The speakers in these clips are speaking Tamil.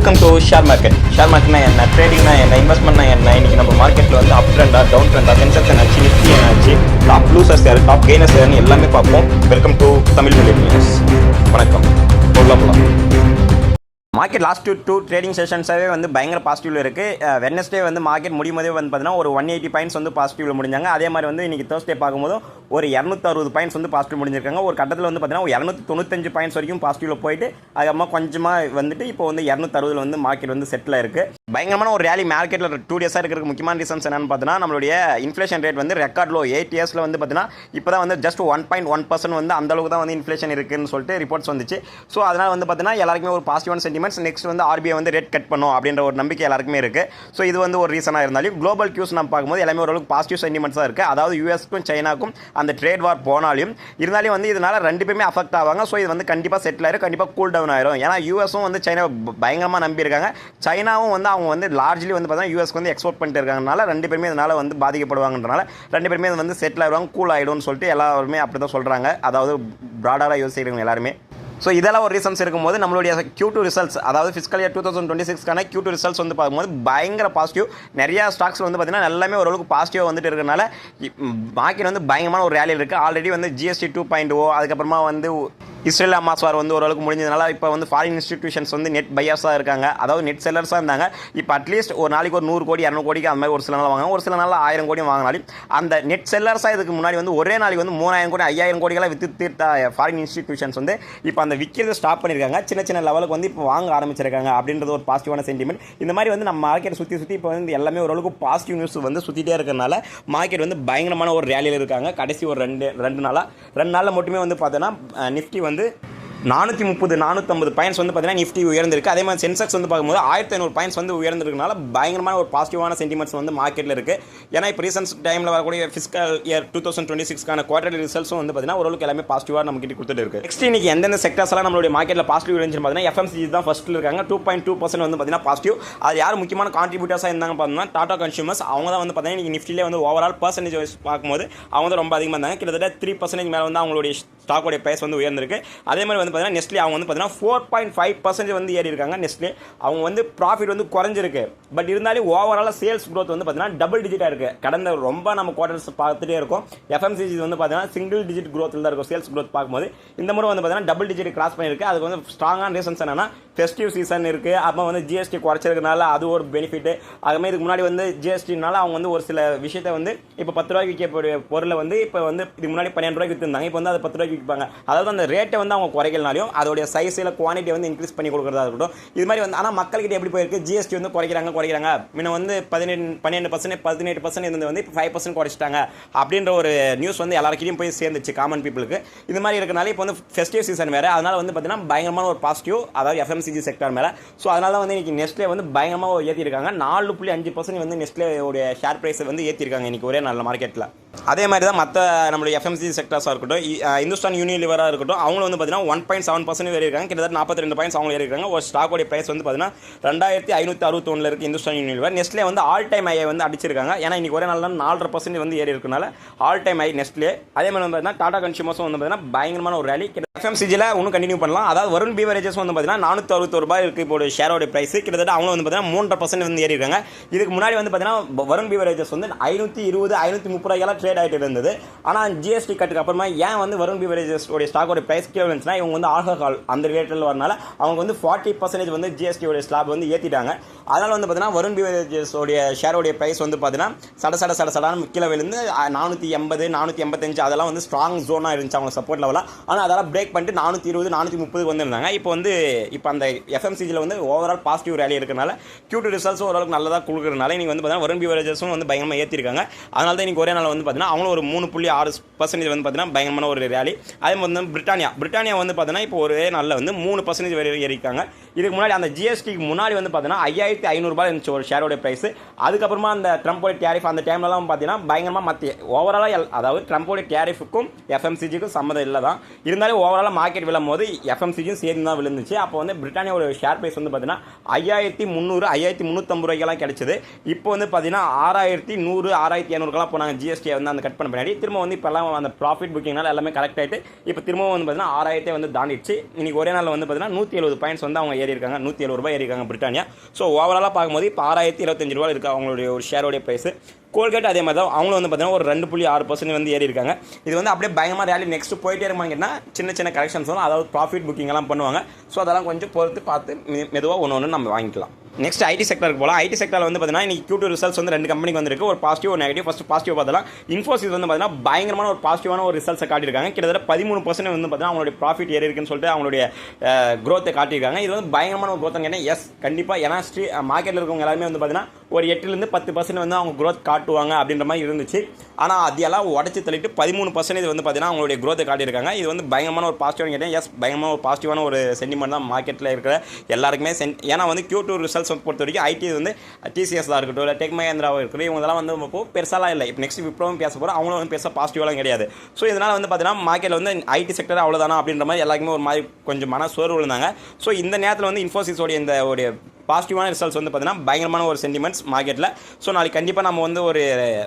Welcome to share market share மார்க்கெட்னா என்ன? ட்ரேடிங்னா என்ன? இன்வெஸ்ட்மெண்ட்னா என்ன? இன்னைக்கு நம்ம மார்க்கெட்டில் வந்து அப் ட்ரெண்டா டவுன் ட்ரெண்டா சென்செக்ஸ் என்னாச்சு நிஃப்டி என்னாச்சு டாப் லூசர்ஸ் யார்? டாப் கெய்னர்ஸ் யாருன்னு எல்லாமே பார்ப்போம். Welcome to Tamil million news வணக்கம். போகலாம் போகலாம். Market last two two trading செஷன்ஸாகவே வந்து பயங்கர பாசிட்டிவ் இருக்குது வெட்னஸ்டே வந்து மார்க்கெட் முடியும் போதே வந்து பார்த்தீங்கன்னா ஒரு ஒன் எயிட்டி பாயிண்ட்ஸ் வந்து பாசிட்டிவ் முடிஞ்சாங்க. அதே மாதிரி வந்து இன்னைக்கு தேர்ஸ்டே பார்க்கும்போது ஒரு இரநூத்தறுபது பாயிண்ட்ஸ் வந்து பாசிட்டிவ் முடிஞ்சிருக்காங்க. ஒரு கட்டத்தில் வந்து பார்த்தீங்கன்னா ஒரு இரநூத்தி தொண்ணூத்தஞ்சு பாயிண்ட்ஸ் வரைக்கும் பாசிட்டிவ்ல போயிட்டு அதுக்கப்புறமா கொஞ்சமாக வந்துட்டு இப்போ வந்து இரநூத்தறுபதில் வந்து மார்க்கெட் வந்து செட்டில் இருக்குது பயங்கரமான ஒரு ரேலி மார்க்கெட்டில் டூ டேஸாக இருக்கிற முக்கியமான ரீசன்ஸ் என்னென்னு பார்த்தீங்கன்னா நம்மளுடைய இன்ஃப்ளேஷன் ரேட் வந்து ரெக்கார்ட் லோ எயிட் இயர்ஸில் வந்து பார்த்தீங்கன்னா இப்போ தான் வந்து just one point one percent வந்து அந்த அளவுக்கு தான் வந்து இன்ஃப்ளேஷன் இருக்குதுன்னு சொல்லிட்டு ரிப்போர்ட்ஸ் வந்துச்சு. ஸோ அதனால் வந்து பார்த்தீங்கன்னா எல்லாருக்குமே ஒரு பாசிட்டிவான சென்டிமெண்ட்ஸ் நெக்ஸ்ட் வந்து ஆர்பிஐ வந்து ரேட் கட் பண்ணும் அப்படின்ற ஒரு நம்பிக்கை எல்லாருக்குமே இருக்குது ஸோ இது வந்து ஒரு ரீசனாக இருந்தாலும் குளோபல் கியூஸ் நம்ம பார்க்கும்போது எல்லாமே ஓரளவுக்கு பாசிட்டிவ் சென்டிமெண்ட்ஸாக இருக்குது அதாவது யூஎஸ்க்கும் சைனாக்கும் அந்த ட்ரேட் வார் போனாலும் இருந்தாலும் வந்து இதனால் ரெண்டு பேருமே அஃபெக்ட் ஆவாங்க. ஸோ இது வந்து கண்டிப்பாக செட்டில் ஆயிரும் கண்டிப்பாக கூல் டவுன் ஆயிரும். ஏன்னா யூஎஸும் வந்து சைனா பயங்கரமாக நம்பியிருக்காங்க சைனாவும் வந்து அவங்க வந்து லார்ஜ்லி வந்து பார்த்தீங்கன்னா யூஎஸ்க்கு வந்து எக்ஸ்போர்ட் பண்ணிட்டு இருக்காங்கனால ரெண்டு பேருமே இதனால் வந்து பாதிக்கப்படுவாங்கன்றனால ரெண்டு பேருமே வந்து செட்டில் ஆயிடுவாங்க கூல் ஆகிடும்னு சொல்லிட்டு எல்லாருமே அப்படி தான் சொல்கிறாங்க அதாவது ப்ராடாக யோசிக்கிறவங்க எல்லாருமே. ஸோ இதெல்லாம் ஒரு ரீசன்ஸ் இருக்கும்போது நம்மளுடைய கியூ டூ ரிசல்ட்ஸ் அதாவது fiscal year two thousand twenty சிக்ஸ்க்கான Q two results வந்து பார்க்கும்போது பயங்கர பாசிட்டிவ் நிறையா ஸ்டாக்ஸ் வந்து பார்த்தீங்கன்னா எல்லாமே ஓரளவுக்கு பாசிட்டிவாக வந்துட்டு இருக்கனால மார்க்கெட் வந்து பயங்கரமான ஒரு ரேலி இருக்குது ஆல்ரெடி வந்து ஜிஎஸ்டி டூ பாயிண்ட் ஓ அதுக்கப்புறமா வந்து இஸ்ரேல் அமாஸ் வார் வந்து ஓரளவுக்கு முடிஞ்சதுனால இப்போ வந்து ஃபாரின் இன்ஸ்டிடியூஷன்ஸ் வந்து நெட் பையர்ஸாக இருக்காங்க. அதாவது நெட் செல்லர்ஸாக இருந்தாங்க. இப்போ அட்லீஸ்ட் ஒரு நாளைக்கு ஒரு நூறு கோடி இரநூறு கோடிக்கு அந்த மாதிரி ஒரு சில நாள் வாங்க ஒரு சில நாள் ஆயிரம் கோடி வாங்கினாலும் அந்த நெட் செல்லர்ஸாக இதுக்கு முன்னாடி வந்து ஒரே நாளைக்கு வந்து மூணாயிரம் கோடி ஐயாயிரம் கோடிகளாக வித்து தீர்த்த ஃபாரின் இன்ஸ்டிடியூஷன்ஸ் வந்து இப்போ அந்த விற்கிறத ஸ்டாப் பண்ணியிருக்காங்க சின்ன சின்ன லெவலுக்கு வந்து இப்போ வாங்க ஆரம்பிச்சிருக்காங்க அப்படின்றது ஒரு பாசிட்டிவான சென்டிமெண்ட் இந்த மாதிரி வந்து நம்ம மார்க்கெட் சுற்றி சுற்றி இப்போ வந்து எல்லாமே ஓரளவுக்கு பாசிட்டிவ் நியூஸ் வந்து சுற்றிட்டே இருக்கிறனால மார்க்கெட் வந்து பயங்கரமான ஒரு ரேலியில் இருக்காங்க. கடைசி ஒரு ரெண்டு ரெண்டு நாளாக ரெண்டு நாளில் மட்டுமே வந்து பார்த்தோன்னா நிஃப்டி வந்து வந்து நானூற்றி முப்பது நானூற்றம்பது பாயிண்ட்ஸ் வந்து பார்த்தீங்கன்னா நிஃப்டி உயர்ந்திருக்கு. அதே மாதிரி சென்செக்ஸ் வந்து பார்க்கும்போது ஆயிரத்தி ஐநூறு பாயிண்ட்ஸ் வந்து உயர்ந்திருக்கனால பயங்கரமான ஒரு பாசிட்டிவான சென்டிமெண்ட்ஸ் வந்து மார்க்கெட்டில் இருக்குது ஏன்னா இப்போ ரீசன்ஸ் டைமில் வரக்கூடிய fiscal year two thousand twenty சிக்ஸ்க்கான quarterly ரிசல்ட்ஸும் வந்து பார்த்தீங்கன்னா ஓரளவுக்கு எல்லாமே பாசிட்டிவாக நம்ம கிட்ட கொடுத்துட்டு இருக்கு. நெக்ஸ்ட் இன்னைக்கு எந்தெந்த செக்டர்ஸ்லாம் நம்மளுடைய மார்க்கெட்டில் பாசிட்டிவ் இருந்துச்சு பார்த்தீங்கன்னா எஃப்எம்சி தான் ஃபஸ்ட்டில் இருக்காங்க. டூ பாயிண்ட் டூ பர்சன்ட் வந்து பார்த்தீங்கன்னா பாசிட்டிவ் அது யார் முக்கியமான கான்ட்ரிபியூட்டர்ஸாக இருந்தாங்க பார்த்தீங்கன்னா டாடா கன்சூமர்ஸ் அவங்க தான் வந்து பார்த்தீங்கன்னா இன்னைக்கு நிஃப்டிலே வந்து ஓவரால் பர்சன்டேஜ் வைஸ் பார்க்கும்போது அவங்க தான் ரொம்ப அதிகமாக இருந்தாங்க. கிட்டத்தட்ட த்ரீ பர்சன்டேஜ் மேலே வந்து அவங்களுடைய ஸ்டாக்கோடைய ப்ரைஸ் வந்து உயர்ந்திருக்கு. அதே மாதிரி வந்து பார்த்தீங்கன்னா நெஸ்ட்லி அவங்க வந்து பார்த்தீங்கன்னா ஃபோர் பாயிண்ட் ஃபைவ் பர்சன்டேஜ் வந்து ஏறி இருக்காங்க நெஸ்ட்லி அவங்க வந்து ப்ராஃபிட் வந்து குறைஞ்சிருக்கு. பட் இருந்தாலும் ஓவராலாக சேல்ஸ் க்ரோத் வந்து பார்த்தீங்கன்னா டபுள் டிஜிட்டாக இருக்குது கடந்த ரொம்ப நம்ம குவார்டர்ஸ் பார்த்துட்டே இருக்கும். எஃப்எம்சிஜி வந்து பார்த்தீங்கன்னா சிங்கிள் டிஜிட் க்ரோத்தில் தான் இருக்கும் சேல்ஸ் க்ரோத் பார்க்கும்போது. இந்த முறை வந்து பார்த்தீங்கன்னா டபுள் டிஜிட் கிராஸ் பண்ணியிருக்கு. அதுக்கு வந்து ஸ்ட்ராங்கான ரீசன்ஸ் என்னன்னா ஃபெஸ்டிவ் சீசன் இருக்குது அப்போ வந்து ஜிஎஸ்டி குறைச்சிருக்கனால அது ஒரு பெனிஃபிட்டு அதுமாதிரி இதுக்கு முன்னாடி வந்து ஜிஎஸ்டினால அவங்க வந்து ஒரு சில விஷயத்தை வந்து இப்போ பத்து ரூபாய்க்கு விற்கக்கூடிய பொருளை வந்து இப்போ வந்து இதுக்கு முன்னாடி பன்னெண்டு ரூபாய்க்கு விற்றுருந்தாங்க இப்போ வந்து அது பத்து ரூபாய்க்கு விற்பாங்க. அதாவது அந்த ரேட்டை வந்து அவங்க குறைக்கலனாலையும் அதோடைய சைஸில் குவான்டிட்டி வந்து இன்க்ரீஸ் பண்ணி கொடுக்குறதா இருக்கட்டும். இது மாதிரி வந்து ஆனால் மக்கள்கிட்ட எப்படி போயிருக்கு? ஜிஎஸ்டி வந்து குறைக்கிறாங்க குறைக்கிறாங்க. முன்ன வந்து பதினெட்டு பன்னெண்டு பர்சன்ட் பதினெட்டு பர்சன்ட் இருந்து வந்து இப்போ ஃபைவ் பர்சன்ட் குறைச்சிட்டாங்க. அப்படின்ற ஒரு நியூஸ் வந்து எல்லாருக்கிட்டையும் போய் சேர்ந்துச்சு காமன் பீப்புளுக்கு இது மாதிரி இருக்கனால இப்போ வந்து ஃபெஸ்டிவ் சீசன் வேறு. அதனால் வந்து பார்த்தீங்கன்னா பயங்கரமான ஒரு பாசிட்டிவ் அதாவது எஃப்எம்சிஜி செக்டர் மேலே. ஸோ அதனால வந்து இன்னைக்கு நெஸ்ட்லே வந்து பயங்கரமாக ஏற்றிருக்காங்க நாலு புள்ளி அஞ்சு பர்சன்ட் வந்து நெஸ்ட்லே உடைய ஷேர் ப்ரைஸை வந்து ஏற்றிருக்காங்க இன்னைக்கு ஒரே நல்ல மார்க்கெட்டில் அதே மாதிரி தான் மற்ற நம்மளுடைய எஃப்எம்சி செக்டர்ஸாக இருக்கட்டும் இந்து ஹிந்துஸ்தான் யூனிலிவராக இருக்கட்டும் அவங்களும் வந்து பார்த்தீங்கன்னா ஒன் பாயிண்ட் செவன் பர்சன்ட் ஏறி இருக்காங்க. கிட்டத்தட்ட நாற்பத்தி ரெண்டு பாயிண்ட்ஸ் அவங்க ஏறி இருக்காங்க. ஒரு ஸ்டாக்கோடைய ப்ரைஸ் வந்து பார்த்தீங்கன்னா ரெண்டாயிரத்தி ஐநூற்றி அறுபத்தொன்னில் இருக்குது இந்துஸ்தான் யூனிலிவர் நெஸ்ட்லே வந்து ஆல் டைம் ஐயை வந்து அடிச்சிருக்காங்க. ஏன்னா இன்னைக்கு ஒரே நாள் நாலரை பர்சன்ட் வந்து ஏறி இருக்கனால ஆல் டைம் ஐ நெஸ்ட்லே அதே மாதிரி வந்து பார்த்தீங்கன்னா டாடா கன்சியூமர்ஸும் வந்து பார்த்தீங்கன்னா பயங்கரமான ஒரு ரேலி எஃப்எம்சிஜியில் இன்னும் கண்டினியூ பண்ணலாம். அதாவது வருண் பீவரேஜஸ் வந்து பார்த்தீங்கன்னா நானூற்றி அறுபத்தொரு ரூபாய் இருக்குது இப்போ ஷேரோட ப்ரைஸ் கிட்டத்தட்ட அவங்களும் வந்து பார்த்தீங்கன்னா மூன்றரை பர்சன்ட் வந்து ஏறி இருக்காங்க. இதுக்கு முன்னாடி வந்து பார்த்தீங்கன்னா வருண் பீவரேஜஸ் வந்து ஐநூற்றி இருபது ஐநூற்றி முப்பது ரூபாய்க்கெல்லாம் ட்ரேட் ஆகிட்டு இருந்தது. ஆனால் ஜிஎஸ்டி கட்டுக்கு அப்புறமா ஏன் வந்து வருண் பீவரேஜஸ் உடைய ஸ்டாக்கோட ப்ரைஸ் கீழே இருந்துச்சுன்னா இவங்க வந்து ஆல்கஹால் அந்த ரேட்டில் வரனால அவங்க வந்து ஃபார்ட்டி பர்சன்டேஜ் வந்து ஜிஎஸ்டியோடைய ஸ்லாப் வந்து ஏற்றிட்டாங்க அதனால் வந்து பார்த்தீங்கன்னா வருண் பிவரேஜஸோடைய ஷேரோடைய ப்ரைஸ் வந்து பார்த்தீங்கன்னா சட சட சட சடான கீழே விழுந்து நானூற்றி எண்பது நானூற்றி எண்பத்தஞ்சு அதெல்லாம் வந்து ஸ்ட்ராங் ஜோனாக இருந்துச்சு அவங்க சப்போர்ட் லெவலாக ஆனால் அதெல்லாம் பிரேக் பண்ணிட்டு நானூற்றி இருபது நானூற்றி முப்பதுக்கு வந்துருந்தாங்க. இப்போ வந்து இப்போ அந்த எஃப்எம்சிஜியில் வந்து ஓவரால் பாசிட்டிவ் ரேலி இருக்கனால Q2 ரிசல்ட்ஸும் ஓரளவுக்கு நல்லதாக கொடுக்குறதுனால இன்னைக்கு வந்து பார்த்தீங்கன்னா வருண் பிவரேஜஸும் வந்து பயங்கரமாக ஏற்றிருக்காங்க அதனால தான் இன்னைக்கு ஒரே நாள் வந்து பார்த்தீங்கன்னா அவங்களும் ஒரு மூணு புள்ளி ஆறு பர்சன்டேஜ் வந்து பார்த்தீங்கன்னா பயங்கரமான ஒரு ரேலி அதே மாதிரி வந்து பிரிட்டானியா. பிரிட்டானியா வந்து பார்த்தீங்கன்னா இப்போ ஒரே நாளில் வந்து மூணு பர்சன்டேஜ் வரை ஏறிக்காங்க இதுக்கு முன்னாடி அந்த ஜிஎஸ்டிக்கு முன்னாடி வந்து பார்த்தீங்கன்னா ஐயாயிரத்தி ஐநூறுரூபா இருந்துச்சு ஒரு ஷேரோட ப்ரைஸ் அதுக்கப்புறமா அந்த ட்ரம்போட டேரிஃப் அந்த டைம்லலாம் பார்த்தீங்கன்னா பயங்கரமாக மத்திய ஓவராலாக அதாவது ட்ரம்போட டேரிஃபுக்கும் எஃப்எம்சிஜிக்கும் சம்மந்தம் இல்லை தான் இருந்தாலும் ஓவராலாக மார்க்கெட் விழும் போது எஃப்எம்சிஜியும் சேர்ந்து தான் விழுந்துச்சு. அப்போ வந்து பிரிட்டானியோட ஷேர் ப்ரைஸ் வந்து பார்த்தீங்கன்னா ஐயாயிரத்தி முந்நூறு ஐயாயிரத்தி முந்நூற்றம்பது ரூபாய்க்கெல்லாம் கிடச்சிது. இப்போ வந்து பார்த்தீங்கன்னா ஆறாயிரத்தி நூறு ஆறாயிரத்தி இரநூறுக்கெல்லாம் போனாங்க ஜிஎஸ்டியை வந்து அந்த கட் பண்ண பின்னாடி. திரும்ப வந்து இப்போல்லாம் அந்த ப்ராஃபிட் புக்கிங்னால எல்லாமே கரெக்ட் ஆகிட்டு இப்போ திரும்பவும் வந்து பார்த்தீங்கன்னா ஆறாயிரத்தே வந்து தாண்டிடுச்சு. இன்றைக்கி ஒரே நாளில் வந்து பார்த்தீங்கன்னா நூற்றி எழுபது பாயிண்ட்ஸ் வந்து அவங்க ஏறி இருக்காங்க நூற்றி எழுபது ரூபாய் ஏறி இருக்காங்க பிரிட்டானியா ஸோ ஓவராலாக பார்க்கும்போது இப்போ ஆறாயிரத்தி இருபத்தஞ்சு ரூபா இருக்குது அவங்களுடைய ஒரு ஷேரோடைய ப்ரைஸு கோல்கேட் அதே மாதிரி தான். அவங்களும் வந்து பார்த்தீங்கன்னா ஒரு ரெண்டு புள்ளி ஆறு பர்சன்ட் வந்து ஏறி இருக்காங்க. இது வந்து அப்படியே பயங்கரமாக ரேலி நெக்ஸ்ட் போயிட்டே இருப்பாங்கன்னா சின்ன சின்ன கரெக்ஷன்ஸ் வரும். அதாவது ப்ராஃபிட் புக்கிங் எல்லாம் பண்ணுவாங்க. ஸோ அதெல்லாம் கொஞ்சம் பொறுத்து பார்த்து மெதுவாக ஒன்று ஒன்று நம்ம வாங்கிக்கலாம். நெக்ஸ்ட் ஐடி செக்டருக்கு போகலாம் ஐடி செக்டரில் வந்து பார்த்தீங்கன்னா இன்னைக்கு Q2 ரிசல்ட்ஸ் வந்து ரெண்டு கம்பெனிக்கு வந்திருக்கு. ஒரு பாசிட்டிவ் ஒரு நெகட்டிவ் ஃபஸ்ட் பாசிட்டிவ் பார்த்தலாம். இன்ஃபோசிஸ் வந்து பார்த்தீங்கன்னா பயங்கரமான ஒரு பாசிட்டிவான ஒரு ரிசல்ட்ஸை காட்டியிருக்காங்க. கிட்டத்தட்ட பதிமூணு பர்சன்ட் வந்து பார்த்தீங்கன்னா அவங்களுடைய ப்ராஃபிட் ஏறி இருக்குன்னு சொல்லிட்டு அவங்களுடைய க்ரோத்தை காட்டியிருக்காங்க. இது வந்து பயங்கரமான ஒரு க்ரோத் கேட்டால் எஸ் கண்டிப்பாக ஏன்னா ஸ்ட்ரீ மார்க்கெட்டில் இருக்கவங்க எல்லாருமே வந்து பார்த்தீங்கன்னா ஒரு எட்டுலேருந்து பத்து பர்சன்ட் வந்து அவங்க க்ரோத் காட்டுவாங்க அப்படின்ற மாதிரி இருந்துச்சு. ஆனால் அதையெல்லாம் உடச்சி தள்ளிட்டு பதிமூணு பர்சன்டேஜ் வந்து பார்த்தீங்கன்னா அவங்களுடைய க்ரோத்தை காட்டியிருக்காங்க. இது வந்து பயங்கரமான ஒரு பாசிட்டிவான கேட்டேன். எஸ் பயங்கரமான ஒரு பாசிட்டிவான ஒரு சென்டிமெண்ட் தான் மார்க்கெட்டில் இருக்கிற எல்லாருக்குமே சென் ஏன்னா வந்து கியூ டூ ரிசல்ட்ஸ் பொறுத்த வரைக்கும் ஐடி வந்து டிசிஎஸ் தான் இருக்கட்டும் இல்லை டெக் மகேந்திராவாக இருக்கட்டும் இவங்கெல்லாம் வந்து இப்போ பெருசாலாம் இல்லை. இப்போ நெக்ஸ்ட் விப்ரோவும் பேச போகிறோம் அவங்களும் வந்து பெருசாக பாசிட்டிவாலாம் கிடையாது. ஸோ இதனால் வந்து பார்த்தீங்கன்னா மார்க்கெட்டில் வந்து ஐடி செக்டர் அவ்வளோதானா அப்படின்ற மாதிரி எல்லாருக்குமே ஒரு மாதிரி கொஞ்சம் மன சோர்வு விழுந்தாங்க ஸோ இந்த நேரத்தில் வந்து இன்ஃபோசிஸோடைய இந்த ஒரு பாசிட்டிவான ரிசல்ட்ஸ் வந்து பார்த்தீங்கன்னா பயங்கரமான ஒரு சென்டிமெண்ட்ஸ் மார்க்கெட்டில் ஸோ நாளைக்கு கண்டிப்பாக நம்ம வந்து ஒரு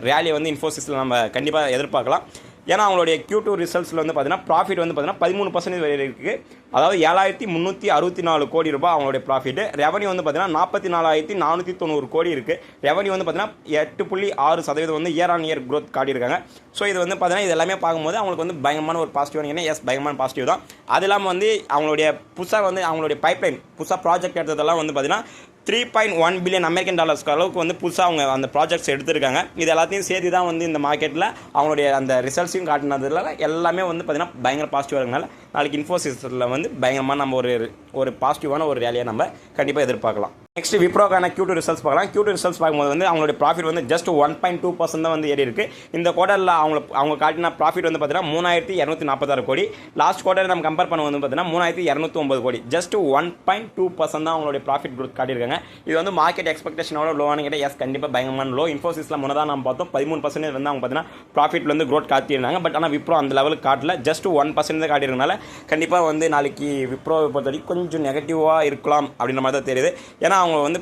ரேலியை வந்து இன்ஃபோசிஸில் நம்ம கண்டிப்பாக எதிர்பார்க்கலாம். ஏன்னா அவங்களுடைய க்யூ டூ ரிசல்ட்ஸில் வந்து பார்த்தீங்கன்னா ப்ராஃபிட் வந்து பார்த்தீங்கன்னா பதிமூணு பர்சன்டேஜ் வரை இருக்குது அதாவது ஏழாயிரத்தி முந்நூற்றி அறுபத்தி நாலு கோடி ரூபாய் அவங்களுடைய ப்ராஃபிட் ரெவன்யூ வந்து பார்த்தீங்கன்னா நாற்பத்தி நாலாயிரத்தி நானூற்றி தொண்ணூறு கோடி இருக்குது ரெவன்யூ வந்து பார்த்தீங்கன்னா எட்டு புள்ளி ஆறு சதவீதம் வந்து இயர் ஆன் இயர் க்ரோத் காட்டியிருக்காங்க. ஸோ இது வந்து பார்த்தீங்கன்னா இது எல்லாமே பார்க்கும்போது அவங்களுக்கு வந்து பயங்கரமான ஒரு பாசிட்டிவ் ஏன்னா எஸ் பயங்கரமான பாசிட்டிவ் தான். அது இல்லாமல் வந்து அவங்களுடைய புதுசாக வந்து அவங்களுடைய பைப்லைன் புதுசாக ப்ராஜெக்ட் எடுத்ததெல்லாம் வந்து பார்த்தீங்கன்னா three point one billion American டாலர்ஸ்க்கு அளவுக்கு வந்து புதுசாக அவங்க அந்த ப்ராஜெக்ட்ஸ் எடுத்திருக்காங்க. இது எல்லாத்தையும் சேர்த்து தான் வந்து இந்த மார்க்கெட்டில் அவங்களுடைய அந்த ரிசல்ட்ஸையும் காட்டினதுல எல்லாமே வந்து பார்த்திங்கன்னா பயங்கர பாசிட்டிவாக இருக்கனால நாளைக்கு இன்ஃபோசிஸில் வந்து பயங்கரமாக நம்ம ஒரு ஒரு பாசிட்டிவான ஒரு வேலையை நம்ம கண்டிப்பாக எதிர்பார்க்கலாம். நெக்ஸ்ட் விப்ரோக்கான Q2 ரிசல்ட்ஸ் பார்க்கலாம். Q2 ரிசல்ட்ஸ் பார்க்கும்போது வந்து அவங்களுடைய ப்ராஃபிட் வந்து just one point two percent தான் வந்து ஏறி இருக்கு இந்த குவார்டரில் அவங்க அவங்க காட்டின ப்ராஃபிட் வந்து பார்த்தீங்கன்னா மூணாயிரத்தி இரநூத்தி நாற்பத்தாறு கோடி. லாஸ்ட் குவார்டர் நம்ம கம்பேர் பண்ண வந்து பார்த்தீங்கன்னா மூணாயிரத்தி இரநூத்தி ஒம்பது crore. Just one point two percent தான் அவங்களுடைய ப்ராஃபிட் குரோத் காட்டியிருக்காங்க. இது வந்து மார்க்கெட் எக்ஸ்பெக்டேஷனோட லோவானு கேட்டால் எஸ் கண்டிப்பாக பயங்கரமான லோ இன்ஃபோசிஸில் முன்னதாக நம்ம பார்த்தோம் பதிமூணு பர்சன்டேஜ் வந்து அவங்க பார்த்தீங்கன்னா ப்ராஃபிட் வந்து க்ரோத் காட்டியிருந்தாங்க. பட் ஆனால் விப்ரோ அந்த லெவலுக்கு காட்டல. ஜஸ்ட் ஒன் பர்சன்ட் தான் காட்டியிருக்கனால கண்டிப்பாக வந்து நாளைக்கு விப்ரோவை பொறுத்த வரைக்கும் கொஞ்சம் நெகட்டிவாக இருக்கலாம் அப்படின்ற மாதிரி தான் தெரியுது. ஏன்னா அவங்க வந்து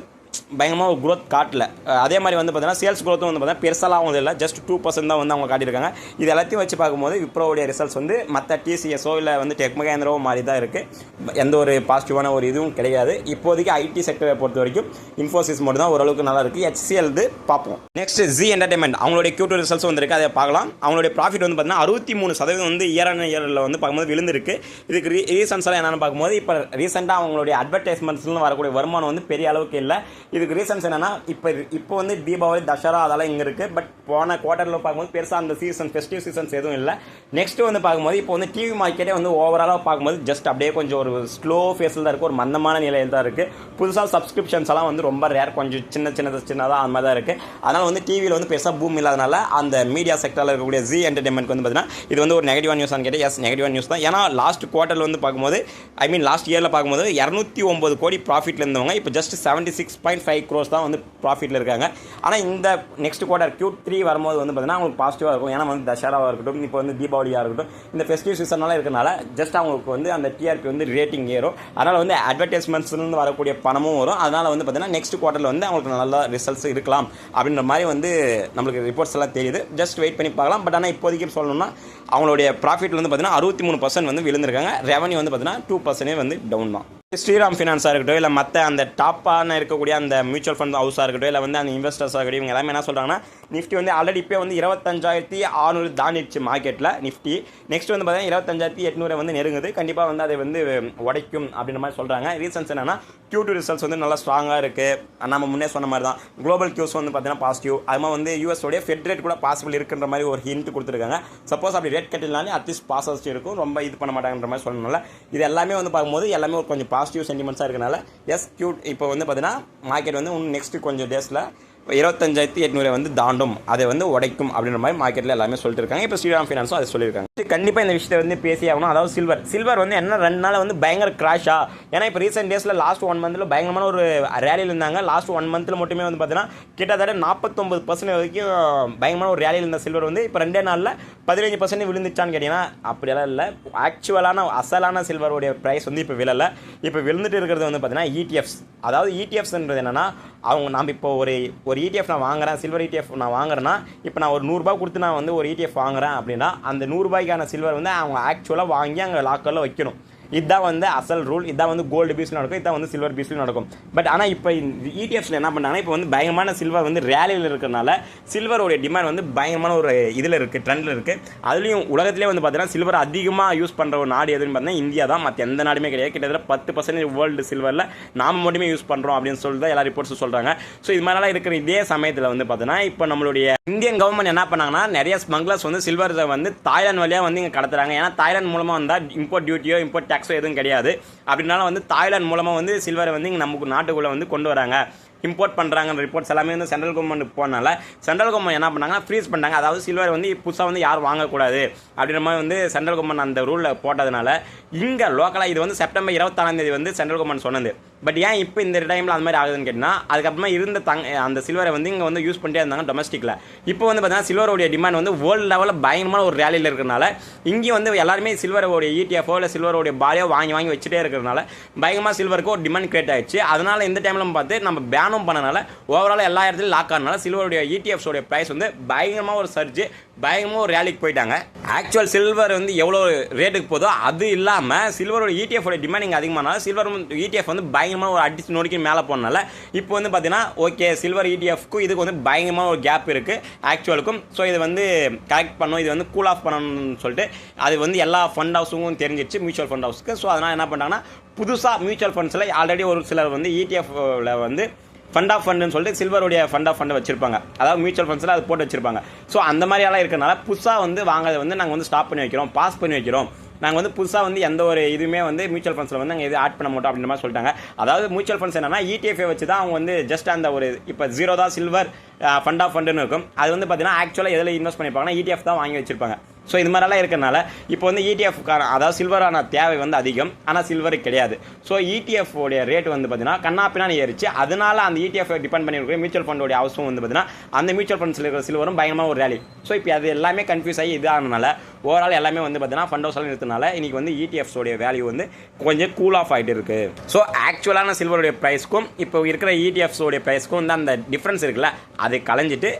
பயங்கரமாக ஒரு க்ரோத் காட்டல. அதே மாதிரி வந்து பார்த்தீங்கன்னா சேல்ஸ் க்ரோத்தும் வந்து பார்த்தீங்கன்னா பெருசாலாம் அவங்க இல்லை. ஜஸ்ட் டூ பர்சன்ட் தான் வந்து அவங்க காட்டியிருக்காங்க. இது எல்லாத்தையும் வச்சு பார்க்கும்போது விப்ரோவுடைய ரிசல்ட்ஸ் வந்து மற்ற டிசிஎஸோ இல்லை வந்து டெக் மகேந்திரவோ மாதிரி தான் இருக்குது எந்த ஒரு பாசிட்டிவான ஒரு இதுவும் கிடையாது. இப்போதைக்கு ஐடி செக்டரை பொறுத்த வரைக்கும் இன்ஃபோசிஸ் மட்டும் தான் ஓரளவுக்கு நல்லா இருக்குது ஹெச்சிஎல் இது பார்ப்போம். நெக்ஸ்ட் ஜி என்டர்டைன்மெண்ட் அவங்களுடைய Q2 ரிசல்ட்ஸ் வந்திருக்கு அதை பார்க்கலாம். அவங்களுடைய ப்ராஃபிட் வந்து பார்த்தீங்கன்னா அறுபத்தி மூணு சதவீதம் வந்து இயரான இயரில் வந்து பார்க்கும்போது விழுந்திருக்கு. இதுக்கு ரீசன்ஸ் எல்லாம் என்னென்னு பார்க்கும்போது இப்போ ரீசெண்டாக அவங்களுடைய அட்வர்டைஸ்மெண்ட்ஸ்லாம் வரக்கூடிய வருமானம் வந்து பெரிய அளவுக்கு இல்லை. இதுக்கு ரீசன்ஸ் என்னென்னா இப்போ இப்போ வந்து தீபாவளி தசரா அதெல்லாம் இங்கே இருக்குது பட் போன குவார்ட்டரில் பார்க்கும்போது பெருசாக அந்த சீசன் ஃபெஸ்டிவ் சீசன்ஸ் எதுவும் இல்லை. நெக்ஸ்ட்டு வந்து பார்க்கும்போது இப்போ வந்து டிவி மார்க்கெட்டே வந்து ஓவராலாக பார்க்கும்போது ஜஸ்ட் அப்படியே கொஞ்சம் ஒரு ஸ்லோ ஃபேஸில் தான் இருக்குது ஒரு மந்தமான நிலையில் தான் இருக்குது புதுசாக சப்ஸ்கிரிப்ஷன்ஸ் எல்லாம் வந்து ரொம்ப ரேர் கொஞ்சம் சின்ன சின்னது சின்னதாக அந்த மாதிரி தான் இருக்குது அதனால் வந்து டிவியில் வந்து பெருசாக பூம் இல்லாதனால அந்த மீடியா செக்டரில் இருக்கக்கூடிய ஜி என்டர்டைன்மெண்ட் வந்து பார்த்தீங்கன்னா இது வந்து ஒரு நெகட்டிவ் நியூஸ் கேட்டால் எஸ் நெகட்டிவ் நியூஸ் தான். ஏன்னா லாஸ்ட் குவார்ட்டரில் வந்து பார்க்கும்போது ஐ மீன் லாஸ்ட் இயரில் பார்க்கும்போது இரநூத்தி ஒம்பது கோடி ப்ராஃபிட்டில் இருந்தவங்க இப்போ just seventy six point point five crores தான் வந்து ப்ராஃபிட்டில் இருக்காங்க. ஆனால் இந்த நெக்ஸ்ட் குவார்டர் க்யூ த்ரீ வரும்போது வந்து பார்த்தீங்கன்னா அவங்களுக்கு பாசிட்டிவாக இருக்கும். ஏன்னா வந்து தசராவாக இருக்கட்டும் இப்போ வந்து தீபாவளியாக இருக்கட்டும் இந்த ஃபெஸ்டிவ் சீசனால இருக்கனால ஜஸ்ட் அவங்களுக்கு வந்து அந்த டிஆர்பி வந்து ரேட்டிங் ஏறும். அதனால் வந்து அட்வர்டைஸ்மெண்ட்ஸ்லேருந்து வரக்கூடிய பணமும் வரும். அதனால் வந்து பார்த்தீங்கன்னா நெக்ஸ்ட் குவார்ட்டரில் வந்து அவங்களுக்கு நல்ல ரிசல்ட்ஸ் இருக்கலாம். அப்படின்ற மாதிரி வந்து நம்மளுக்கு ரிப்போர்ட்ஸ் எல்லாம் தெரியுது. ஜஸ்ட் வெயிட் பண்ணி பார்க்கலாம். பட் ஆனால் இப்போதைக்கு சொல்லணும்னா அவங்களுடைய ப்ராஃபிட் வந்து பார்த்தீங்கன்னா அறுபத்தி மூணு பர்சன்ட் வந்து விழுந்திருக்காங்க. ரெவன்யூ வந்து பார்த்தீங்கன்னா டூ பர்சன்டே வந்து டவுன் தான். ஸ்ரீராம் ஃபினான்ஸாக இருக்கட்டும் இல்லை மற்ற அந்த டாப்பான இருக்கக்கூடிய அந்த மியூச்சுவல் ஃபண்ட் ஹவுஸாக இருக்கட்டும் இல்லை வந்து அந்த இன்வெஸ்டர்ஸாக இருக்கட்டும் இவங்க எல்லாமே என்ன சொல்கிறாங்கன்னா நிஃப்டி வந்து ஆல்ரெடி இப்போ வந்து இருபத்தஞ்சாயிரத்தி ஆறுநூறு தாண்டிடுச்சு மார்க்கெட்டில் நிஃப்டி. நெக்ஸ்ட் வந்து பார்த்தீங்கன்னா இருபத்தஞ்சாயிரத்தி எட்நூறு வந்து நெருங்குது. கண்டிப்பாக வந்து அதை வந்து உடைக்கும் அப்படின்ற மாதிரி சொல்கிறாங்க ரீசன்ஸ் என்னென்னா க்யூ டூ ரிசல்ட்ஸ் வந்து நல்லா ஸ்ட்ராங்காக இருக்குது நம்ம முன்னே சொன்ன மாதிரி தான். குளோபல் கியூஸ் வந்து பார்த்தீங்கன்னா பாசிட்டிவ் அது மாதிரி வந்து யூஎஸோடைய ஃபெட் ரேட் கூட பாசிபிள் இருக்குன்ற மாதிரி ஒரு ஹிண்ட் கொடுத்துருக்காங்க. சப்போஸ் அப்படி ரேட் கட்டினாலே அட்லீஸ்ட் பாசிட்டிவ் இருக்கும். ரொம்ப இது பண்ண மாட்டாங்கன்ற மாதிரி சொல்லணும்ல. இது எல்லாமே வந்து பார்க்கும்போது எல்லாமே ஒரு கொஞ்சம் பாசிட்டிவ் சென்டிமெண்ட்ஸாக இருக்கனால எஸ் கியூட் இப்போ வந்து பார்த்தீங்கன்னா மார்க்கெட் வந்து இன்னும் நெக்ஸ்ட் கொஞ்சம் டேஸில் இருபத்தஞ்சாயிரத்தி எட்நூறு வந்து தாண்டும். அதை வந்து உடைக்கும் அப்படின்ற மாதிரி மார்க்கெட்டில் எல்லாமே சொல்லிட்டு இருக்காங்க இப்போ ஸ்ரீராம் ஃபினான்ஸும் அதை சொல்லியிருக்காங்க. கண்டிப்பாக இந்த விஷயத்தை வந்து பேசி ஆகணும். அதாவது சில்வர் சில்வர் வந்து என்ன ரெண்டு நாள் வந்து பயங்கர கிராஷா ஏன்னா இப்போ ரீசெண்ட் டேஸில் லாஸ்ட் ஒன் மந்தில் பயங்கரமான ஒரு ரேலியில் இருந்தாங்க. லாஸ்ட் ஒன் மந்தில் மட்டுமே வந்து பார்த்தீங்கன்னா கிட்டத்தட்ட நாற்பத்தொம்பது பர்சன்ட் வரைக்கும் பயங்கரமான ஒரு ரேலியில் இருந்த சில்வர் வந்து இப்போ ரெண்டே நாளில் பதினஞ்சு பர்சன்ட் விழுந்துச்சான்னு கேட்டிங்கன்னா அப்படியெல்லாம் இல்லை. ஆக்சுவலான அசலான சில்வருடைய ப்ரைஸ் வந்து இப்போ விழலை. இப்போ விழுந்துட்டு இருக்கிறது வந்து பார்த்தீங்கன்னா இடிஎஃப்ஸ் அதாவது இடிஎஃப்ஸ்ன்றது என்னென்னா அவங்க நம்ம இப்போ ஒரு ஒரு இடிஎஃப் நான் வாங்குறேன் சில்வர் இடிஎஃப் நான் வாங்குறேன்னா இப்போ நான் ஒரு நூறுரூபா கொடுத்து நான் வந்து ஒரு இடிஎஃப் வாங்குறேன் அப்படின்னா அந்த நூறுரூபாய்க்கான சில்வர் வந்து அவங்க ஆக்சுவலாக வாங்கி அங்கே லாக்கரில் வைக்கணும். இதுதான் வந்து அசல் ரூல் இதான் வந்து கோல்டு பீஸ்ல நடக்கும் இதான் வந்து சில்வர் பீஸ்ல நடக்கும். பட் ஆனால் இப்போ இடிஎஃப்ஸில் என்ன பண்ணாங்கன்னா இப்போ வந்து பயங்கரமான சில்வர் வந்து ரேலியில் இருக்கிறனால சில்வருடைய டிமாண்ட் வந்து பயங்கரமான ஒரு இதில் இருக்குது ட்ரெண்டில் இருக்குது அதுலேயும் உலகத்திலே வந்து பார்த்தீங்கன்னா சில்வர் அதிகமாக யூஸ் பண்ணுற ஒரு நாடு எதுன்னு பார்த்தீங்கன்னா இந்தியா தான். மற்ற எந்த நாடுமே கிடையாது. கிட்டத்தட்ட பத்து பர்சன்டேஜ் வேர்ல்டு சில்வரில் நாம மட்டுமே யூஸ் பண்ணுறோம் அப்படின்னு சொல்லிட்டு தான் எல்லா ரிப்போர்ட்ஸும் சொல்கிறாங்க ஸோ இது மாதிரிலாம் இருக்கிற இதே சமயத்தில் வந்து பார்த்தீங்கன்னா இப்போ நம்மளுடைய இந்தியன் கவர்மெண்ட் என்ன பண்ணாங்கன்னா நிறைய ஸ்மக்லர்ஸ் வந்து சில்வர் வந்து தாய்லாந்து வழியாக வந்து இங்கே கடத்துறாங்க. ஏன்னா தாய்லாந்து மூலமாக வந்தால் இம்போர்ட் டியூட்டியோ இம்போர்ட் டேக்ஸோ எதுவும் கிடையாது. அப்படினால வந்து தாய்லாந்து மூலமாக வந்து சில்வரை வந்து இங்கே நமக்கு நாட்டுக்குள்ளே வந்து கொண்டு வராங்க. இம்போர்ட் பண்ணுறாங்க ரிப்போர்ட்ஸ் எல்லாமே வந்து சென்ட்ரல் கவர்மெண்ட் போனால சென்ட்ரல் கவர்மெண்ட் என்ன பண்ணாங்கன்னா ஃப்ரீஸ் பண்ணாங்க அதாவது சில்வர் வந்து புதுசாக வந்து யாரும் வாங்கக்கூடாது அப்படின்ற மாதிரி வந்து சென்ட்ரல் கவர்மெண்ட் அந்த ரூலில் போட்டதுனால இங்கே லோக்கலாக இது வந்து செப்டம்பர் இருபத்தாறாம் தேதி வந்து சென்ட்ரல் கவர்மெண்ட் சொன்னது. பட் ஏன் இப்போ இந்த டைமில் அந்த மாதிரி ஆகுதுன்னு கேட்டால் அதுக்கப்புறமா இருந்த தங் அந்த சில்வரை வந்து இங்கே வந்து யூஸ் பண்ணிட்டே இருந்தாங்க டொமஸ்டிக்கில் இப்போ வந்து பார்த்தீங்கன்னா சில்வருடைய டிமாண்ட் வந்து வேர்ல்டு லெவலில் பயங்கரமான ஒரு ரேலியில் இருக்கிறனால இங்கேயும் வந்து எல்லாருமே சில்வரோடைய இடிஎஃப்ஓ இல்லை சில்வரோடைய பாலியோ வாங்கி வாங்கி வச்சுட்டே இருக்கிறனால பயங்கரமாக சில்வருக்கு ஒரு டிமாண்ட் கிரியேட் ஆயிடுச்சு. அதனால இந்த டைமில் பார்த்து நம்ம பேனும் பண்ணனால ஓவரால் எல்லா இடத்துலையும் லாக் ஆனனால சில்வருடைய இடிஎஃப்ஸோடைய ப்ரைஸ் வந்து பயங்கரமாக ஒரு சர்ஜ் பயங்கரமாக ஒரு ரேலிக்கு போயிட்டாங்க. ஆக்சுவல் சில்வர் வந்து எவ்வளோ ரேட்டுக்கு போதோ அது இல்லாமல் சில்வரோட இடிஎஃபோட டிமாண்ட் அதிகமானால சில்வர் இடிஎஃப் வந்து பயங்கரமாக ஒரு அடிச்சு நொடிக்கு மேலே போனால இப்போ வந்து பார்த்தீங்கன்னா ஓகே சில்வர் இடிஎஃப்க்கும் இதுக்கு வந்து பயங்கரமாக ஒரு கேப் இருக்குது ஆக்சுவலுக்கும் ஸோ இது வந்து கரெக்ட் பண்ணும் இது வந்து கூல் ஆஃப் பண்ணணும்னு சொல்லிட்டு அது வந்து எல்லா ஃபண்ட் ஹவுஸுக்கும் தெரிஞ்சிருச்சு மியூச்சுவல் ஃபண்ட் ஹவுஸ்க்கு ஸோ அதனால் என்ன பண்ணுறாங்கன்னா புதுசாக மியூச்சுவல் ஃபண்ட்ஸில் ஆல்ரெடி ஒரு சிலர் வந்து இடிஎஃப்ல வந்து ஃபண்ட் ஆஃப் ஃபண்டுன்னு சொல்லிட்டு சில்வருடைய ஃபண்ட் ஆஃப் ஃபண்டை வச்சிருப்பாங்க. அதாவது மியூச்சுவல் ஃபண்ட்ஸில் அது போட்டு வச்சிருப்பாங்க. ஸோ அந்த மாதிரியெல்லாம் இருக்கிறனால புதுசாக வந்து வாங்கிறத வந்து நாங்கள் வந்து ஸ்டாப் பண்ணி வைக்கிறோம் பாஸ் பண்ணி வைக்கிறோம். நாங்கள் வந்து புதுசாக வந்து எந்த ஒரு இதுவுமே வந்து மியூச்சுவல் ஃபண்ட்ஸில் வந்து நாங்கள் இது ஆட் பண்ண மாட்டோம் அப்படின்ற மாதிரி சொல்லிட்டாங்க. அதாவது மியூச்சுவல் ஃபண்ட்ஸ் என்னன்னா இடிஎஃப்ஐ வச்சு தான் அவங்க வந்து ஜஸ்ட் அந்த ஒரு இப்போ ஜீரோ தான் சில்வர் ஃபண்ட் ஆஃப் ஃபண்டுன்னு இருக்கும். அது வந்து பார்த்தீங்கன்னா ஆக்சுவலாக எதில் இன்வெஸ்ட் பண்ணியிருப்பாங்கன்னா இடிஎஃப் தான் வாங்கி வச்சிருப்பாங்க. ஸோ இது மாதிரிலாம் இருக்கிறனால இப்போ வந்து இடிஎஃப்கான அதாவது சில்வரான தேவை வந்து அதிகம் ஆனால் சில்வர் கிடையாது. ஸோ இடிஎஃப் உடைய ரேட் வந்து பார்த்தீங்கன்னா கண்ணாப்பினான்னு ஏறிச்சு. அதனால அந்த ஈடிஎஃப் இடிஎஃப் டிபெண்ட் பண்ணி இருக்கிற மியூச்சுவல் ஃபண்டோடைய அவசியம் வந்து பார்த்தீங்கன்னா அந்த மியூச்சுவல் ஃபண்ட்ஸில் இருக்கிற சில்வரும் பயங்கரமாக ஒரு ரேலி ஸோ இப்போ அது எல்லாமே கன்ஃபியூஸ் ஆகி இதாகனால ஓவரால் எல்லாமே வந்து பார்த்தீங்கன்னா ஃபண்ட் ஹவுஸ் நிறுத்தினால இன்றைக்கி வந்து E வேல்யூ வந்து கொஞ்சம் கூல் ஆஃப் ஆகிட்டு இருக்குது ஸோ ஆக்சுவலான சில்வருடைய ப்ரைஸ்க்கும் இப்போ இருக்கிற ஈடிஎஃப்ஸோடைய ப்ரைஸ்க்கும் வந்து அந்த டிஃப்ரென்ஸ் இருக்குல்ல அதை கலைஞ்சிட்டு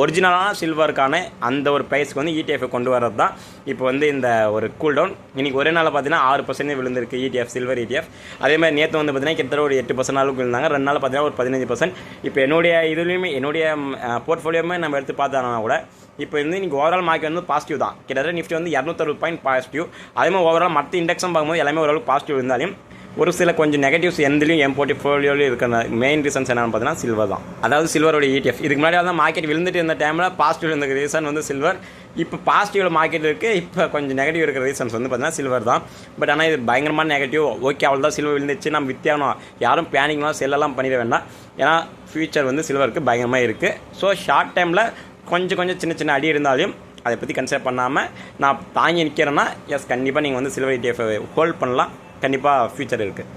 ஒரிஜினலான சில்வருக்கான அந்த ஒரு ப்ரைஸ்க்கு வந்து இடிஎஃப் கொண்டு வரது தான் இப்போ வந்து இந்த ஒரு கூல் டவுன் இன்னைக்கு ஒரே நாள் பார்த்தீங்கன்னா ஆறு பர்சன்ட் விழுந்திருக்கு இடிஎஃப் சில்வர் இடிஎஃப் அதே மாதிரி நேற்று வந்து பார்த்தீங்கன்னா கிட்டத்தட்ட ஒரு எட்டு பர்சன்ட் அளவுக்கு விழுந்தாங்க. ரெண்டு நாள் பார்த்தீங்கன்னா ஒரு பதினஞ்சு பர்சன்ட் இப்போ என்னுடைய இதுலேயுமே என்னுடைய போர்ட்ஃபோலியோமே நம்ம எடுத்து பார்த்தோம்னா கூட இப்போ வந்து இன்னைக்கு ஓவரால் மார்க்கெட் வந்து பாசிட்டிவ் தான். கிட்டத்தட்ட நிஃப்டி வந்து இரநூத்தறுபது பாயிண்ட் பாசிட்டிவ் அதே மாதிரி ஓவரால் மற்ற இண்டெக்ஸும் பார்க்கும்போது எல்லாமே ஓரளவுக்கு பாசிட்டிவ் இருந்தாலும் ஒரு சில கொஞ்சம் நெகட்டிவ்ஸ் எந்தலையும் என் போர்ட்ஃபோலியோலையும் இருக்கிற மெயின் ரீசன்ஸ் என்னென்னு பார்த்தீங்கன்னா சில்வர் தான். அதாவது சில்வரோட இடிஎஃப் இதுக்கு முன்னாடி தான் மார்க்கெட் விழுந்துட்டு இருந்த டைமில் பாசிட்டிவ் இருந்த ரீசன் வந்து சில்வர் இப்போ பாசிட்டிவ் மார்க்கெட் இருக்குது இப்போ கொஞ்சம் நெகட்டிவ் இருக்கிற ரீசன்ஸ் வந்து பார்த்தீங்கன்னா சில்வர் தான். பட் ஆனால் இது பயங்கரமான நெகட்டிவ் ஓகே அவ்வளோ தான் சில்வர் விழுந்துச்சு நம்ம வித்தியாகணும் யாரும் பேனிங்லாம் செல்லெல்லாம் பண்ணிட வேண்டாம். ஏன்னா ஃபியூச்சர் வந்து சில்வருக்கு பயங்கரமாக இருக்குது ஸோ ஷார்ட் டைமில் கொஞ்சம் கொஞ்சம் சின்ன சின்ன அடி இருந்தாலும் அதை பற்றி கன்சிடர் பண்ணாமல் நான் தாங்கி நிற்கிறேன்னா எஸ் கண்டிப்பாக நீங்கள் வந்து சில்வர் ETF ஹோல்ட் பண்ணலாம். கண்டிப்பாக ஃப்யூச்சர் இருக்குது